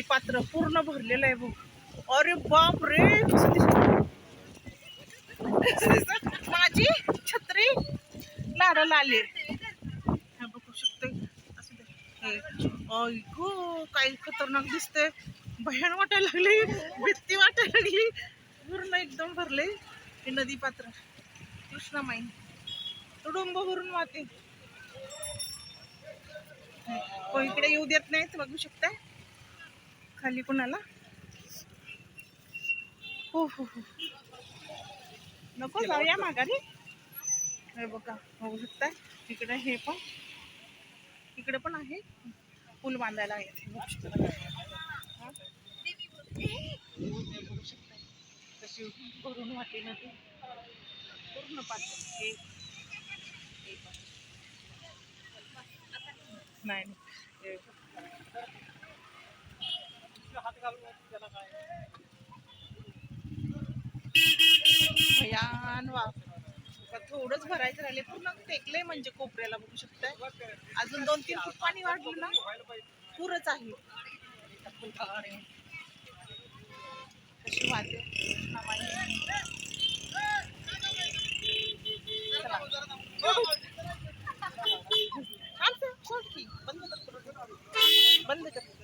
भरलेलं आहे बघ. अरे बाप रे कसं माझी छत्री लाडाला आली. हे बघू शकते. असं ऐकू काय खतरनाक दिसते भयान वाटायला लागली. भीती वाटायला लागली. पूर्ण एकदम भरले. हे नदी पात्र. कृष्णामाई तुडुंब भरून वाहते. हो, इकडे येऊ देत नाहीत बघू शकताय. खाली कुणाला? हो हो हो. नको जाऊया माघारी. हे बघा बघू शकताय. इकडे हे पण. इकडे पण आहे. पूल बांधायला. कशी भरून वाटे नदी पूर्ण पात्र पण. नाही. भयान वाफ थोडंच भरायचं राहिले पूर्ण टेकले म्हणजे कोपऱ्याला बघू शकताय. अजून दोन तीन खूप पाणी वाढलं ना पुरच आहे. बंद कर.